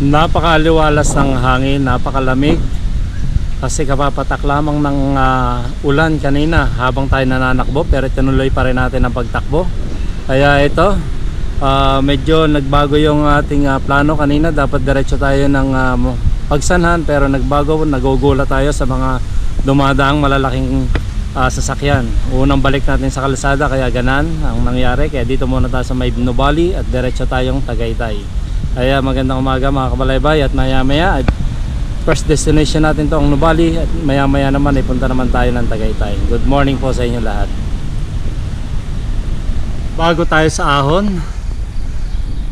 Napakaliwalas ng hangin, napakalamig. Kasi kapapatak lamang ng ah, ulan kanina habang tayo nananakbo pero tinuloy pa rin natin ang pagtakbo. Kaya ito, ah, medyo nagbago yung ating ah, plano kanina. Dapat diretso tayo ng mo- pagsanhan pero nagbago, nagugula tayo sa mga dumadaang malalaking ah, sasakyan. Unang balik natin sa kalsada kaya ganan ang nangyari. Kaya dito muna tayo sa may Nubali at diretso tayong Tagaytay. Kaya magandang umaga mga kabalaybay at maya maya ay first destination natin to ang Nubali at maya maya naman ay punta naman tayo ng Tagaytay. Good morning po sa inyo lahat. Bago tayo sa ahon,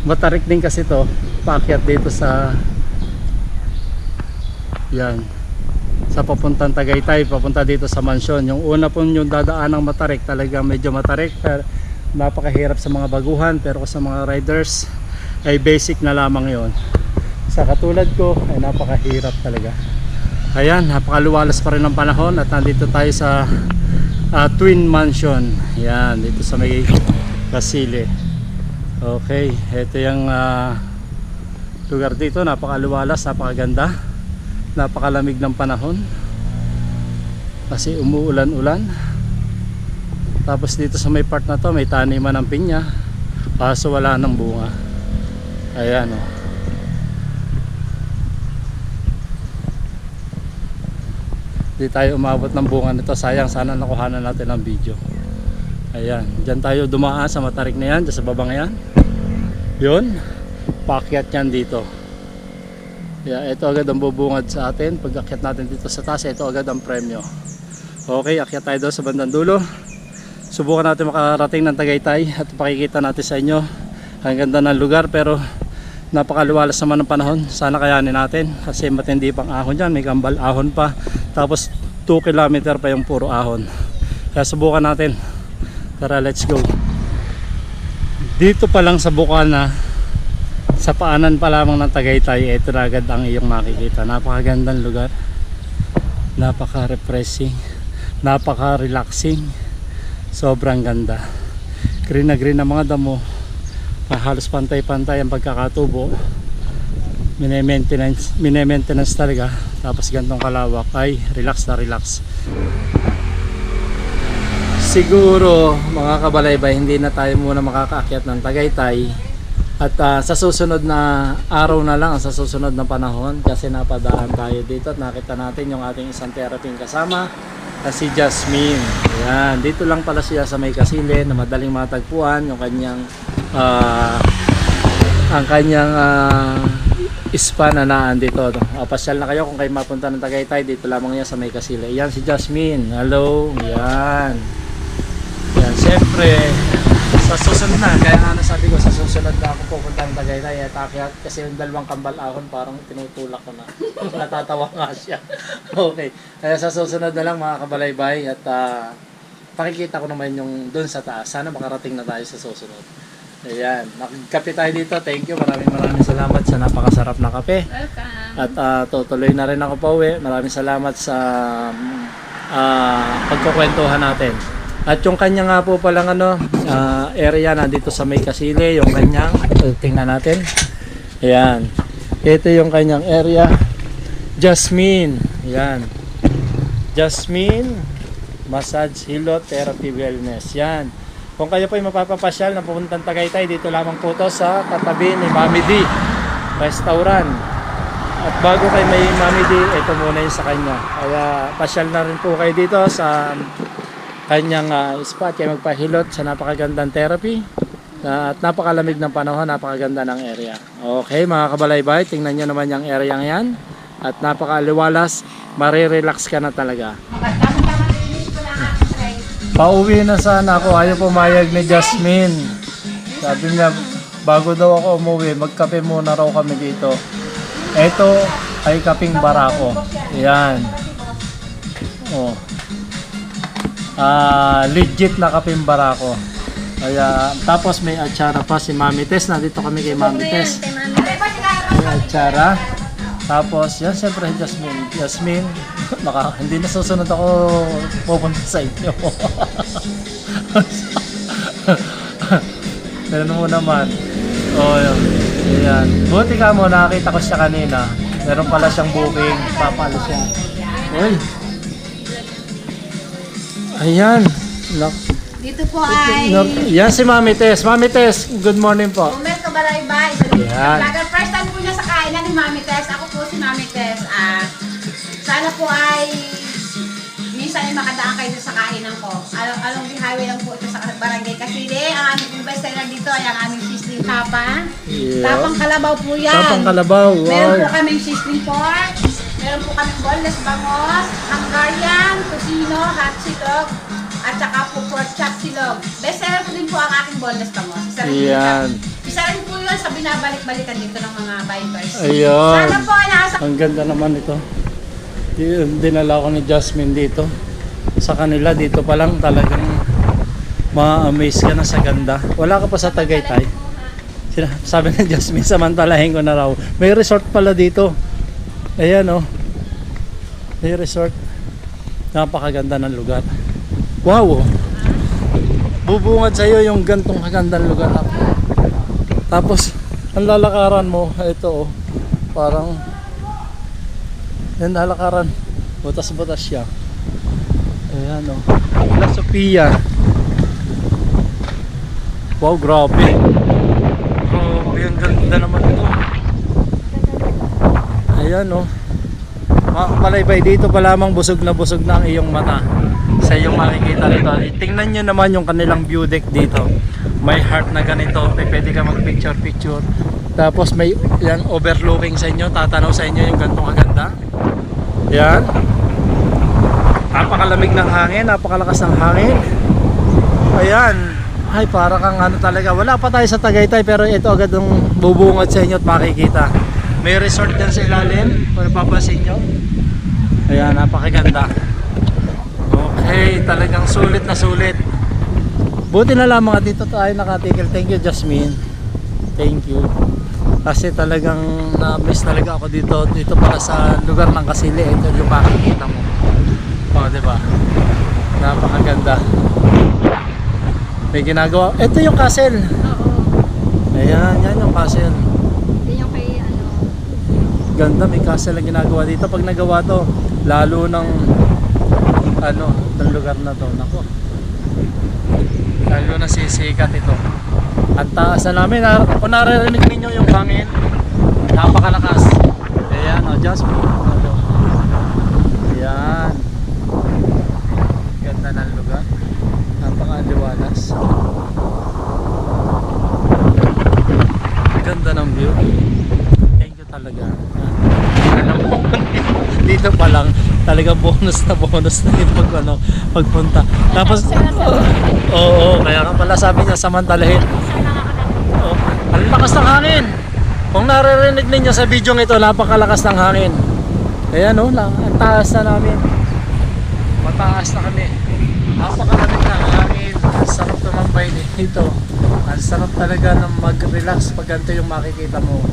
matarik din kasi to paakyat dito sa yan sa papuntang Tagaytay, papunta dito sa mansyon. Yung una po yung dadaan ng matarik, talagang medyo matarik. Pero napakahirap sa mga baguhan, pero sa mga riders ay basic na lamang yon. Sa katulad ko ay napakahirap talaga. Ayan, napakaluwalas pa rin ng panahon at nandito tayo sa ah, Twin Mansion. Yan, dito sa may Kasile. Okay, ito yung ah, lugar dito, napakaluwalas, napakaganda napakalamig ng panahon kasi umuulan-ulan tapos dito sa may part na to may taniman ng pinya kaso wala ng bunga ayan o di tayo umabot ng bunga nito sayang sana nakuhanan natin ang video ayan dyan tayo dumaan sa matarik na yan dyan sa babang yan yun pakyat yan dito Yeah, ito agad ang bubungad sa atin. Pag akyat natin dito sa taas, ito agad ang premyo. Okay, akyat tayo doon sa bandang dulo. Subukan natin makarating ng Tagaytay at pakikita natin sa inyo ang ganda ng lugar pero napakaluwalas naman ng panahon. Sana kayanin natin kasi matindi pang ahon dyan. May kambal ahon pa. Tapos 2 km pa yung puro ahon. Kaya subukan natin. Tara, let's go. Dito pa lang sa Bukana, sa paanan pa lamang ng Tagaytay, ito na agad ang iyong makikita. Napakagandang lugar. Napaka-refreshing. Napaka-relaxing. Sobrang ganda. Green na green na mga damo. Ah, Halos pantay-pantay ang pagkakatubo. Mine-maintenance, mine-maintenance talaga. Tapos gantong kalawak ay relax na relax. Siguro mga kabalaybay hindi na tayo muna makakaakyat ng Tagaytay at ah, sa susunod na araw na lang, sa susunod na panahon kasi napadaan tayo dito at nakita natin yung ating isang therapy kasama na si Jasmine. Ayan, dito lang pala siya sa may kasile na madaling matagpuan yung kanyang ah, ang kanyang ah, spa na naan dito. No? Ah, pasyal na kayo kung kayo mapunta ng Tagaytay, dito lamang yan sa may kasile. Yan si Jasmine. Hello. Yan. Yan, siyempre, sa susunod na, kaya nga nasabi ko, sa susunod na ako pupunta ng Tagaytay at akyat kasi yung dalawang kambal ahon parang tinutulak ko na. Natatawa nga siya. okay. Kaya sa susunod na lang mga kabalaybay at ah, pakikita ko naman yung dun sa taas. Sana makarating na tayo sa susunod. Ayan. Nakikape tayo dito. Thank you. Maraming maraming salamat sa napakasarap na kape. Welcome. At ah, tutuloy na rin ako pa uwi. Maraming salamat sa ah, pagkukwentuhan natin. At yung kanya nga po palang ano, ah, area nandito sa May Kasile, yung kanyang, uh, tingnan natin. Ayan. Ito yung kanyang area. Jasmine. Ayan. Jasmine Massage Hilo Therapy Wellness. Yan. Kung kayo po ay mapapapasyal na pupuntang Tagaytay, dito lamang po to sa katabi ni Mami D Restaurant. At bago kay may Mami D, ito muna yung sa kanya. Kaya pasyal na rin po kayo dito sa kanyang ah, spot. Kaya magpahilot sa napakagandang therapy. At napakalamig ng panahon, napakaganda ng area. Okay mga kabalaybay, tingnan nyo naman yung area yan. At napakaliwalas, marirelax ka na talaga. Pauwi na sana ako, ayaw pumayag ni Jasmine. Sabi niya, bago daw ako umuwi, magkape muna raw kami dito. Ito ay kaping barako. Yan. Oh. Ah, legit na kaping barako. Kaya, tapos may atsara pa si Mami Tess. Nandito kami kay Mami Tess. May atsara. Tapos, yan siyempre Jasmine. Jasmine, baka hindi na susunod ako pupunta sa inyo. Ganun mo naman. Oh, yun. Ayan. Buti ka mo, nakakita ko siya kanina. Meron pala siyang booking. Papalo siya. Uy. Ayan. Nak Dito po ay Nor- Yan si Mami Tess. Mami Tess, good morning po. Umet Kabalaybay. Yan. Vlogger first time po niya sa kainan ni Mami Tess. Ako po si Mami Tess. Ah, sana po ay ay makadaan kayo sa kainan ko. Along, along the highway lang po ito sa barangay Kasili. Ang aming best seller dito ay ang aming sisling tapa. Yeah. Tapang kalabaw po yan. Tapang kalabaw. Meron po Wow. kaming sisling pork. Meron po kaming boneless bangos, Hungarian, tocino, hot silog, at saka po pork chop silog. Best seller po din po ang aking boneless bangos. Isa rin, Yan. isa rin po yun sa binabalik-balikan dito ng mga bikers. Ayun. Sana po ay nasa Ang ganda naman ito. Di- Dinala ko ni Jasmine dito. Sa kanila dito pa lang talagang ma-amaze ka na sa ganda. Wala ka pa sa Tagaytay. Sabi ni Jasmine, samantalahin ko na raw. May resort pala dito. Ayan oh. May resort. Napakaganda ng lugar. Wow oh. Bubungad sa'yo yung gantong kagandang lugar. Tapos, ang lalakaran mo, ito oh. Parang yan lalakaran. Butas-butas siya. Ayan o. La Sophia. Wow, grabe. Grabe, ang ganda naman ito. Ayan o. Mga kapalaybay, dito pa lamang busog na busog na ang iyong mata sa iyong makikita nito. Tingnan nyo naman yung kanilang view deck dito. May heart na ganito. Pwede ka mag picture picture. Tapos may yan overlooking sa inyo. Tatanaw sa inyo yung gantong kaganda. Yan. Napakalamig ng hangin. Napakalakas ng hangin. Ayan. Ay, para kang ano talaga. Wala pa tayo sa Tagaytay pero ito agad ang bubungad sa inyo at makikita. May resort dyan sa ilalim. Kung napapansin nyo. Ayan, napakaganda. Okay, talagang sulit na sulit. Buti na lang mga dito tayo nakatikil. Thank you, Jasmine. Thank you. Kasi talagang na-miss talaga ako dito. Dito para sa lugar ng Kasili. Ito yung makikita mo. Napakaganda. May ginagawa. Ito yung castle. Oo. Ayan, yan yung castle. Ito yung kay ano. Ganda, may castle na ginagawa dito. Pag nagawa to, lalo ng ano, ng lugar na to. Nako. Lalo na sisikat ito. Ang taas na namin. Kung naririnig ninyo yung hangin, napakalakas. Ayan, o, just ano. Ayan. Ganda ng lugar. Napakaliwalas. Ganda ng view. Thank you talaga. Alam mo, dito pa lang talaga bonus na bonus na yung pag ano, pagpunta. Tapos Oo, oo, kaya nga pala sabi niya samantalahin. Oh, ang lakas ng hangin. Kung naririnig ninyo sa video ito, napakalakas ng hangin. Ayan oh, lang, ang taas na namin. Mataas na kami. Napakalamig ng hangin. Ang sarap tumambay dito. Ang sarap talaga ng mag-relax pag ganito yung makikita mo.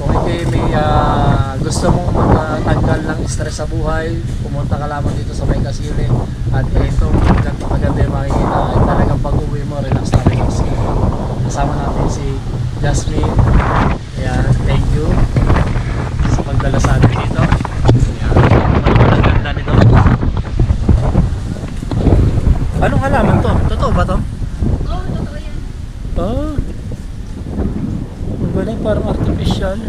Kung ikaw may ah, gusto mong magtanggal ng stress sa buhay, pumunta ka lamang dito sa May Kasili. At ito, ganito kaganda yung makikita. Ay, talagang pag-uwi mo, relax na relax. Kasama natin si Jasmine. Ayan, thank you sa pagdala sa atin dito. Ayan, ang ganda nito. Anong halaman to? Totoo ba to? Oo, totoo yan. Oh. Ang galing, parang artificial.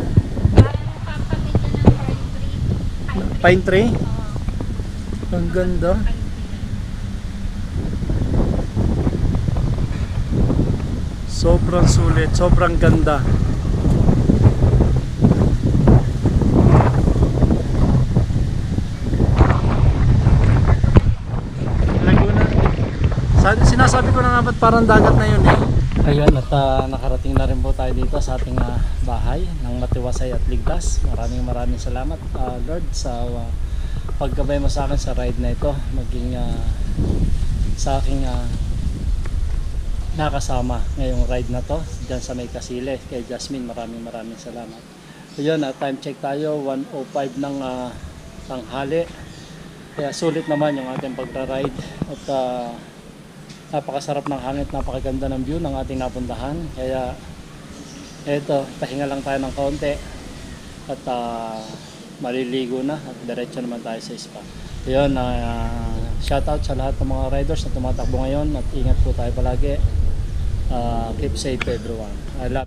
Parang kapatid niya ng pine tree. Pine tree? Ang ganda. Sobrang sulit, sobrang ganda. Laguna. Sa- Sinasabi ko na nga ba't parang dagat na yun eh. Ayun at ah, nakarating na rin po tayo dito sa ating ah, bahay ng matiwasay at ligtas. Maraming maraming salamat ah, Lord sa ah, paggabay mo sa akin sa ride na ito. Maging ah, sa aking ah, nakasama ngayong ride na to dyan sa may kasile. Kay Jasmine maraming maraming salamat. Ayun at time check tayo. 1.05 ng ah, tanghali. Kaya sulit naman yung ating pagra-ride. At ah, napakasarap ng hangin at napakaganda ng view ng ating napuntahan kaya Eto, pahinga lang tayo ng kaunti. At ah, maliligo na at diretso naman tayo sa spa. Yun, uh, shout out sa lahat ng mga riders na tumatakbo ngayon at ingat po tayo palagi. Ah, keep safe everyone. I love